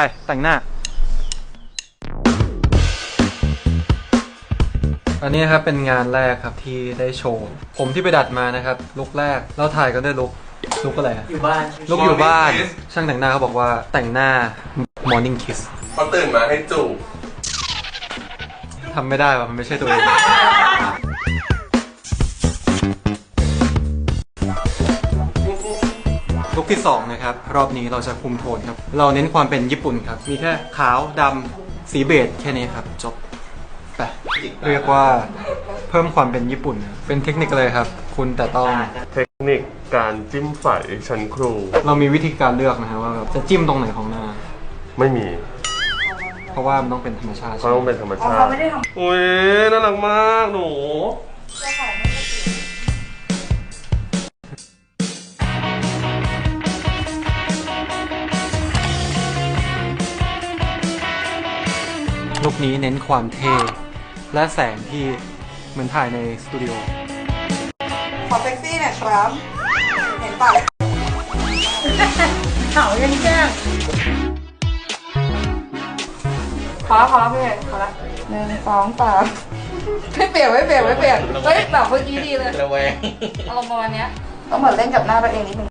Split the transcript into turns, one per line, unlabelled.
ไปแต่งหน้า อันนี้นะครับเป็นงานแรกครับที่ได้โชว์ ผมที่ไปดัดมานะครับลุกแรกเราถ่ายกันด้วยลุกลุกอะไรอะ
อยู่บ้าน
ลุกอยู่บ้าน
Morning kiss
ช่างแต่งหน้าเขาบอกว่าแต่งหน้า morning kiss
เขาตื่นมาให้จูบ
ทำไม่ได้ว่ะมันไม่ใช่ตัวเอง ลุกที่2นะครับรอบนี้เราจะคุมโทนครับ เราเน้นความเป็นญี่ปุ่นครับ มีแค่ขาวดำสีเบจแค่นี้ครับ จบไปเรียกว่าเพิ่มความเป็นญี่ปุ่นครับเป็นเทคนิคเลยครับ คุณแต่ต้อง
เทคนิคการจิ้มไฝชั้นครู
เรามีวิธีการเลือกนะฮะว่าแบบจะจิ้มตรงไหนของหน้า
ไม่มี
เพราะว่ามันต้องเป็นธรรมชาติ
เขาต้องเป็นธรรม
อ๋อ
ชา
เขา
ติ
ไม่ได้ท
อุ้ยน่ารักมากหนู
ลุคนี้เน้นความเท่ และแสงที่เหมือนถ่ายในสตูดิโอำ
ขอเซ็กซี่หน่อยครับ เห็นปะเขายังแจ้งพอแล้วพอแล้วพี่พอแล้วหนึ่งสองสามไม่เปลี่ยนไม่เปลี่ยนไม่เปลี่ยนเฮ้ยแบบเมื่อกี้ดีเลย
ระแวง
อารมณ์ประมาณเนี้ยต้องเหมือนเล่นกับหน้าตัวเองนิดนึง